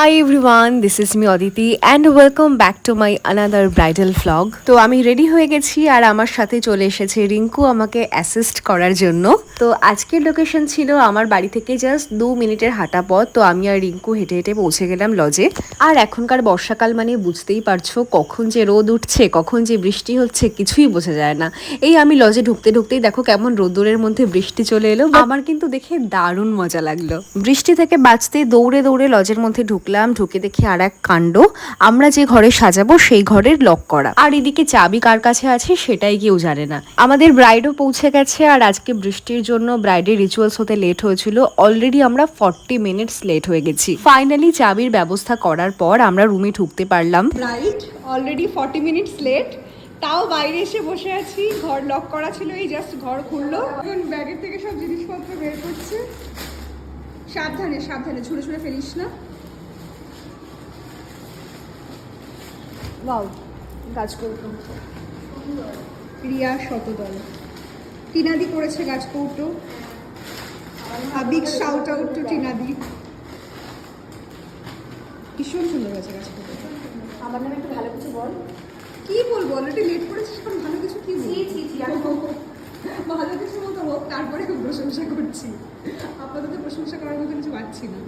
Hi everyone this is me Aditi and welcome back to my another bridal vlog তো আমি ready হয়ে গেছি, আর আমার সাথে চলে এসেছে রিঙ্কু আমাকে অ্যাসিস্ট করার জন্য। তো আজকের লোকেশন ছিল আমার বাড়ি থেকে জাস্ট দু মিনিটের হাঁটা পথ। তো আমি আর রিঙ্কু হেঁটে হেঁটে পৌঁছে গেলাম লজে আর এখনকার বর্ষাকাল মানে বুঝতেই পারছ, কখন যে রোদ উঠছে, কখন যে বৃষ্টি হচ্ছে, কিছুই বোঝা যায় না। এই আমি লজে ঢুকতে ঢুকতেই দেখো কেমন রোদ্দুরের মধ্যে বৃষ্টি চলে এলো আমার কিন্তু দেখে দারুণ মজা লাগল। বৃষ্টি থেকে বাঁচতে দৌড়ে দৌড়ে লজের মধ্যে ঢুকলাম ঢুকে দেখি আর এক কাণ্ড। আমরা যে ঘরে সাজাবো, সেই ঘরের লক করা। আর এদিকে চাবি কার কাছে আছে সেটাই কেউ জানে না। আমাদের ব্রাইডও পৌঁছে গেছে, আর আজকে বৃষ্টির জন্য ব্রাইডের রিচুয়ালস হতে লেট হয়েছিল। অলরেডি আমরা ফর্টি মিনিটস লেট হয়ে গেছি। ফাইনালি চাবির ব্যবস্থা করার পর আমরা রুমে ঢুকতে পারলাম। Right already forty minutes late তাও বাইরে এসে বসে আছি। ঘর লক করা ছিল, এই জাস্ট ঘর খুললো। ব্যাগের থেকে সব জিনিসপত্র বের করছে। সাবধানে সাবধানে, ছুঁড়ে ছুঁড়ে ফেলিস না। ওয়াও গাছ কৌটো। রিয়া শতদল। টিনাদি করেছে গাছ কৌটো। বিগ শাউট আউট টু টিনাদি। ভীষণ সুন্দর হয়েছে গাছ কৌটো। আমার নামে একটু ভালো কিছু বল। কি বলব? অলরেডি লেট করেছিস এখন ভালো কিছু কি? ছি, ছি, ছি, কিছু মতো হোক তারপরে প্রশংসা করছি আপাতত প্রশংসা করার মতো কিছু পাচ্ছি না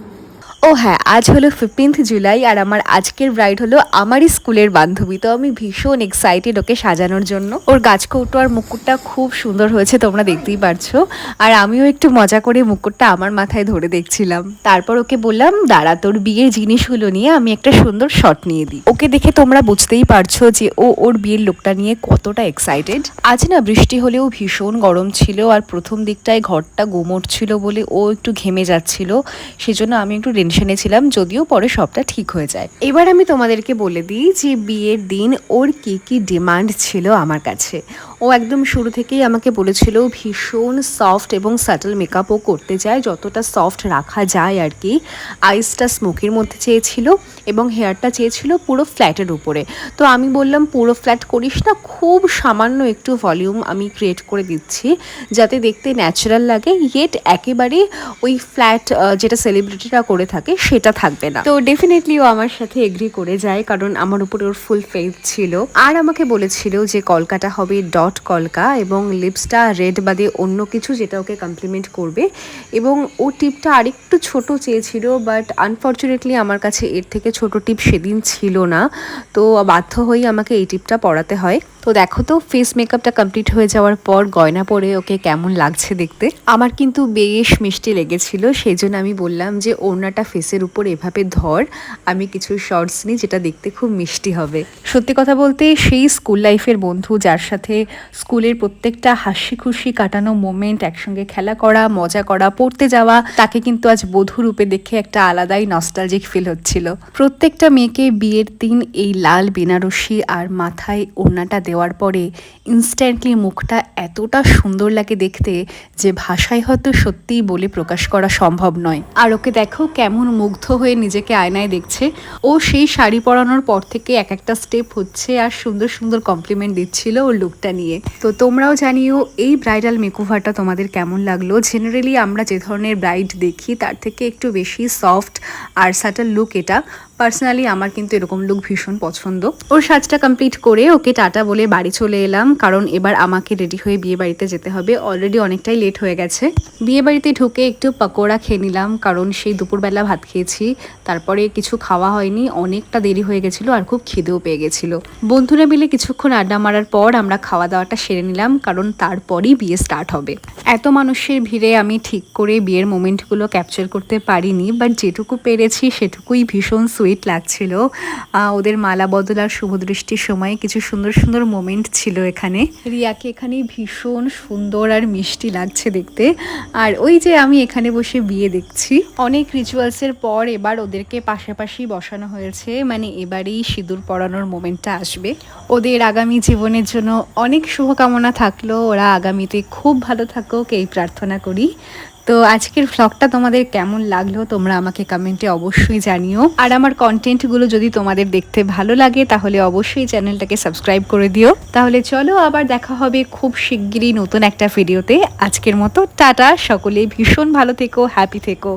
ও হ্যাঁ আজ হলো ফিফটিন্থ জুলাই আর আমার আজকের ব্রাইড হলো আমারই স্কুলের বান্ধবী। তো আমি ভীষণ এক্সাইটেড ওকে সাজানোর জন্য। ওর গাছ কৌটো আর মুকুটটা খুব সুন্দর হয়েছে, তোমরা দেখতেই পারছ। আর আমিও একটু মজা করে মুকুটটা আমার মাথায় ধরে দেখছিলাম। তারপর ওকে বললাম, দাঁড়া, তোর বিয়ের জিনিসগুলো নিয়ে আমি একটা সুন্দর শট নিয়ে দিই। ওকে দেখে তোমরা বুঝতেই পারছ যে ও ওর বিয়ের লোকটা নিয়ে কতটা এক্সাইটেড আজ না বৃষ্টি হলেও ভীষণ গরম ছিল আর প্রথম দিকটায় ঘরটা গোমট ছিল বলে ও একটু ঘেমে যাচ্ছিল, সেজন্য আমি একটু টেনশনে ছিলাম, যদিও পরে সবটা ঠিক হয়ে যায়। এবার আমি তোমাদেরকে বলে দিই যে বিয়ের দিন ওর কি কি ডিমান্ড ছিল আমার কাছে। ও একদম শুরু থেকেই আমাকে বলেছিল, ভীষণ সফট এবং সাটল মেকআপও করতে চায়, যতটা সফট রাখা যায় আর কি। আইসটা স্মোকের মধ্যে চেয়েছিল এবং হেয়ারটা চেয়েছিল পুরো ফ্ল্যাটের উপরে। তো আমি বললাম, পুরো ফ্ল্যাট করিস না, খুব সামান্য একটু ভলিউম আমি ক্রিয়েট করে দিচ্ছি, যাতে দেখতে ন্যাচারাল লাগে। ইয়েট একেবারে ওই ফ্ল্যাট যেটা সেলিব্রিটিরা করে থাকে, সেটা থাকবে না। তো ডেফিনেটলি ও আমার সাথে এগ্রি করে যায়, কারণ আমার উপরে ওর ফুল ফেথ ছিল। আর আমাকে বলেছিল যে কলকাটা হবে ডট কলকা এবং লিপসটা রেড বাদে অন্য কিছু যেটা ওকে কমপ্লিমেন্ট করবে। এবং ও টিপটা আরেকটু ছোট চেয়েছিল বাট আনফর্চুনেটলি আমার কাছে এর থেকে ছোট টিপ সেদিন ছিল না। তো বাধ্য হয়ে আমাকে এই টিপটা পড়াতে হয়। তো দেখো তো ফেস মেকআপটা কমপ্লিট হয়ে যাওয়ার পর গয়না পরে ওকে কেমন লাগছে দেখতে? আমার কিন্তু বেশ মিষ্টি লেগেছিল, সেই জন্য আমি বললাম যে ওড়নাটা ফেসের উপর এভাবে ধর, আমি কিছু শর্টস নিই যেটা দেখতে খুব মিষ্টি হবে। সত্যি কথা বলতে, সেই স্কুল লাইফের বন্ধু যার সাথে স্কুলের প্রত্যেকটা হাসি খুশি কাটানো মোমেন্ট একসঙ্গে খেলা করা, মজা করা, পড়তে যাওয়া, তাকে কিন্তু আজ বধূ রূপে দেখে একটা আলাদাই নস্টালজিক ফিল হচ্ছিল। প্রত্যেকটা মেয়েকে বিয়ের দিন এই লাল বেনারসি আর মাথায় ওড়নাটা দেওয়ার পরে ইনস্ট্যান্টলি মুখটা এতটা সুন্দর লাগে দেখতে যে ভাষায় হয়তো সত্যিই বলে প্রকাশ করা সম্ভব নয়। আর ওকে দেখো কেমন মুগ্ধ হয়ে নিজেকে আয়নায় দেখছে। ও সেই শাড়ি পরানোর পর থেকে এক একটা স্টেপ হচ্ছে আর সুন্দর সুন্দর কমপ্লিমেন্ট দিচ্ছিল ওর লুকটা নিয়ে। তো তোমরাও জানিও এই ব্রাইডাল মেকওভারটা তোমাদের কেমন লাগল? জেনারেলি আমরা যে ধরনের ব্রাইড দেখি তার থেকে একটু বেশি সফট আর সাটাল লুক এটা। পার্সোনালি আমার কিন্তু এরকম লুক ভীষণ পছন্দ। ওর সাজটা কমপ্লিট করে ওকে টাটা বলে বাড়ি চলে এলাম, কারণ এবার আমাকে রেডি হয়ে বিয়ে বাড়িতে যেতে হবে। অলরেডি অনেকটাই লেট হয়ে গেছে। বিয়ে বাড়িতে ঢুকে একটু পকোড়া খেয়ে নিলাম, কারণ সেই দুপুরবেলা ভাত খেয়েছি। তারপরে কিছু খাওয়া হয়নি, অনেকটা দেরি হয়ে গেছিল আর খুব খিদেও পেয়ে গেছিল। বন্ধুরা মিলে কিছুক্ষণ আড্ডা মারার পর আমরা খাওয়া দাওয়াটা সেরে নিলাম, কারণ তারপরই বিয়ে স্টার্ট হবে। এত মানুষের ভিড়ে আমি ঠিক করে বিয়ের মোমেন্টগুলো ক্যাপচার করতে পারিনি বাট যেটুকু পেরেছি সেটুকুই ভীষণ সুইট লাগছিল। আহ, ওদের মালা বদল আর শুভদৃষ্টির সময় কিছু সুন্দর সুন্দর মোমেন্ট ছিল এখানে। রিয়াকে এখানে ভীষণ সুন্দর আর মিষ্টি লাগছে দেখতে। আর ওই যে আমি এখানে বসে বিয়ে দেখছি। অনেক রিচুয়ালসের পর এবার ওদেরকে পাশাপাশি বসানো হয়েছে। মানে এবারেই সিঁদুর পরানোর মোমেন্টটা আসবে। ওদের আগামী জীবনের জন্য অনেক শুভকামনা থাকল। ওরা আগামীতে খুব ভালো থাকুক এই প্রার্থনা করি। তো আজকের ফ্লগটা তোমাদের কেমন লাগল তোমরা আমাকে কমেন্টে অবশ্যই জানিও। আর আমার কন্টেন্টগুলো যদি তোমাদের দেখতে ভালো লাগে, তাহলে অবশ্যই চ্যানেলটাকে সাবস্ক্রাইব করে দিও। তাহলে চলো আবার দেখা হবে খুব শিগগিরই নতুন একটা ভিডিওতে আজকের মতো টাটা, সকলে ভীষণ ভালো থেকো হ্যাপি থেকো।